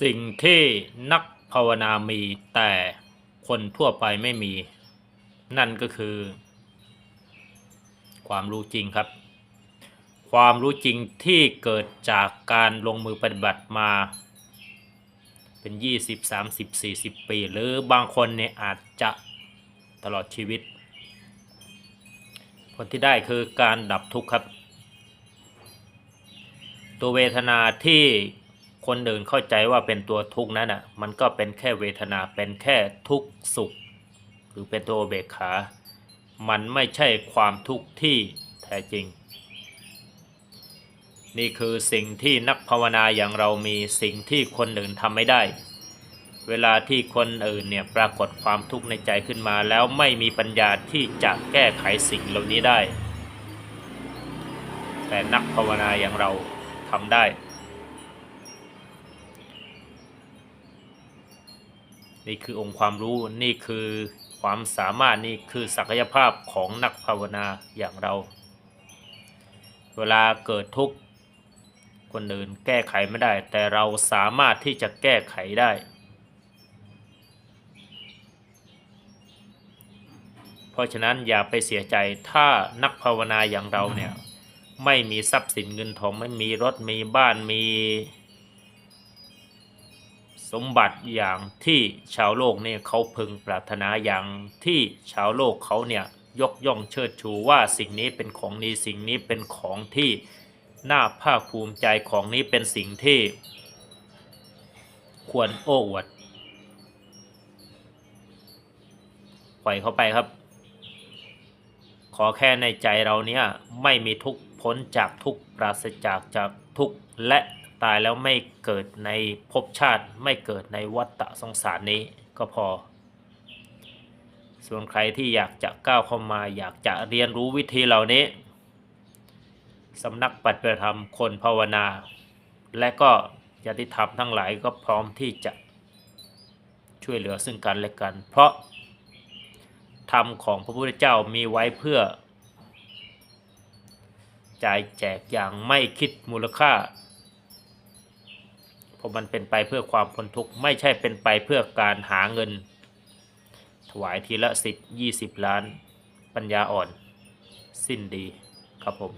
สิ่งที่นักภาวนามีแต่คนทั่วไปไม่มี นั่นก็คือ ความรู้จริงครับ ความรู้จริงที่เกิดจากการลงมือปฏิบัติมา เป็น 20 30 40 ปี หรือบางคนเนี่ยอาจจะตลอดชีวิต ผลที่ได้คือการดับทุกข์ครับ ตัวเวทนาที่ คนอื่นเข้าใจว่าเป็นตัวทุกข์นั้นอะ มันก็เป็นแค่เวทนาเป็นแค่ทุกข์สุข หรือเป็นตัวเบกขา มันไม่ใช่ความทุกข์ที่แท้จริง นี่คือสิ่งที่นักภาวนาอย่างเรามีสิ่งที่คนอื่นทำไม่ได้ เวลาที่คนอื่นเนี่ยปรากฏความทุกข์ในใจขึ้นมา แล้วไม่มีปัญญาที่จะแก้ไขสิ่งเหล่านี้ได้ แต่นักภาวนาอย่างเราทำได้ นี่คือองค์ความรู้นี่คือความสามารถนี่คือศักยภาพของนักภาวนาอย่างเรา เวลาเกิดทุกข์คนอื่นแก้ไขไม่ได้ แต่เราสามารถที่จะแก้ไขได้ เพราะฉะนั้นอย่าไปเสียใจถ้านักภาวนาอย่างเราเนี่ยไม่มีทรัพย์สินเงินทองไม่มีรถมีบ้านมี สมบัติอย่างที่ชาวโลกเนี่ยเขาพึงปรารถนาอย่างที่ชาวโลกเขาเนี่ยยกย่องเชิดชูว่าสิ่งนี้เป็นของดีสิ่งนี้เป็นของที่น่าภาคภูมิใจของนี้เป็นสิ่งที่ ควรโอ้อวดปล่อยเข้าไปครับ ขอแค่ในใจเราเนี่ยไม่มีทุกข์พ้นจากทุกปราศจากจากทุกและ ตายแล้วไม่เกิดในภพชาติไม่เกิดในวัฏฏะสงสารนี้ก็พอ ส่วนใครที่อยากจะก้าวเข้ามาอยากจะเรียนรู้วิธีเหล่านี้สำนักปฏิบัติธรรมคนภาวนา และก็ญาติธรรมทั้งหลายก็พร้อมที่จะช่วยเหลือซึ่งกันและกัน เพราะธรรมของพระพุทธเจ้ามีไว้เพื่อจ่ายแจกอย่างไม่คิดมูลค่า ราะมันเป็นไปเพื่อความพ้นทุกข์ไม่ใช่เป็นไปเพื่อการหาเงิน ถวายทีละสิบยี่สิบล้าน ปัญญาอ่อน สิ้นดีครับผม